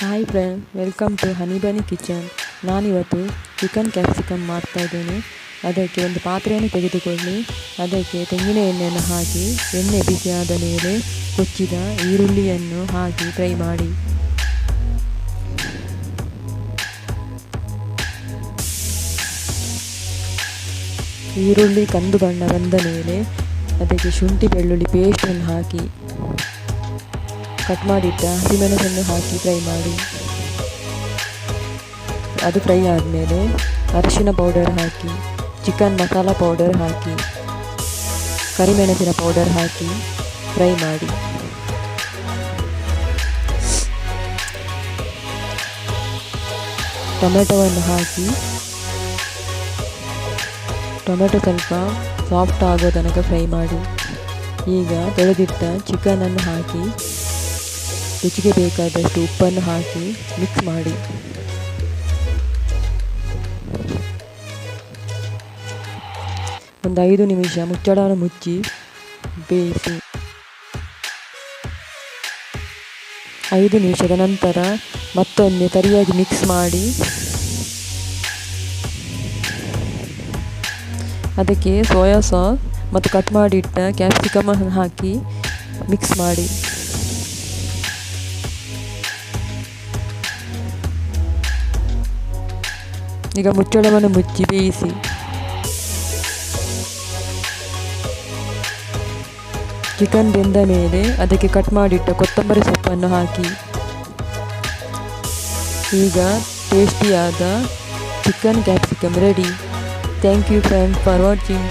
Hi friend, welcome to honey bunny kitchen. ನಾನಿವತ್ತು chicken capsicum ಮಾಡ್ತಾ ಇದ್ದೇನೆ. ಅದಕ್ಕೆ ಒಂದು ಪಾತ್ರೆಯನ್ನು ತೆಗೆದುಕೊಳ್ಳಿ. ಅದಕ್ಕೆ ತೆಂಗಿನ ಎಣ್ಣೆಯನ್ನು ಹಾಕಿ, ಎಣ್ಣೆ ಬಿಸಿಯಾದ ಮೇಲೆ ಕೊಚ್ಚಿದ ಈರುಳ್ಳಿಯನ್ನು ಹಾಕಿ ಫ್ರೈ ಮಾಡಿ. ಈರುಳ್ಳಿ ಕಂದು ಬಣ್ಣ ಬಂದ ಮೇಲೆ ಅದಕ್ಕೆ ಶುಂಠಿ ಬೆಳ್ಳುಳ್ಳಿ ಪೇಸ್ಟನ್ನು ಹಾಕಿ. ಕಟ್ ಮಾಡಿಟ್ಟ ಹಸಿಮೆಣಸನ್ನು ಹಾಕಿ ಫ್ರೈ ಮಾಡಿ. ಅದು ಫ್ರೈ ಆದಮೇಲೆ ಅರಿಶಿನ ಪೌಡರ್ ಹಾಕಿ ಚಿಕನ್ ಮಸಾಲ ಪೌಡರ್ ಹಾಕಿ, ಕರಿಮೆಣಸಿನ ಪೌಡರ್ ಹಾಕಿ ಫ್ರೈ ಮಾಡಿ. ಟೊಮೆಟೊವನ್ನು ಹಾಕಿ, ಟೊಮೆಟೊ ಸ್ವಲ್ಪ ಸಾಫ್ಟ್ ಆಗೋ ತನಕ ಫ್ರೈ ಮಾಡಿ. ಈಗ ತೊಳೆದಿಟ್ಟ ಚಿಕನನ್ನು ಹಾಕಿ ರುಚಿಗೆ ಬೇಕಾದಷ್ಟು ಉಪ್ಪನ್ನು ಹಾಕಿ ಮಿಕ್ಸ್ ಮಾಡಿ. ಒಂದು ಐದು ನಿಮಿಷ ಮುಚ್ಚಳವನ್ನು ಮುಚ್ಚಿ ಬೇಯಿಸಿ. ಐದು ನಿಮಿಷದ ನಂತರ ಮತ್ತೊಮ್ಮೆ ಸರಿಯಾಗಿ ಮಿಕ್ಸ್ ಮಾಡಿ. ಅದಕ್ಕೆ ಸೋಯಾ ಸಾಸ್ ಮತ್ತು ಕಟ್ ಮಾಡಿಟ್ಟ ಕ್ಯಾಪ್ಸಿಕಮನ್ನು ಹಾಕಿ ಮಿಕ್ಸ್ ಮಾಡಿ. ಈಗ ಮುಚ್ಚಳವನ್ನು ಮುಚ್ಚಿ ಬೇಯಿಸಿ. ಚಿಕನ್ ಬೆಂದ ಮೇಲೆ ಅದಕ್ಕೆ ಕಟ್ ಮಾಡಿಟ್ಟ ಕೊತ್ತಂಬರಿ ಸೊಪ್ಪನ್ನು ಹಾಕಿ. ಈಗ ಟೇಸ್ಟಿಯಾದ chicken capsicum ready thank you friend for watching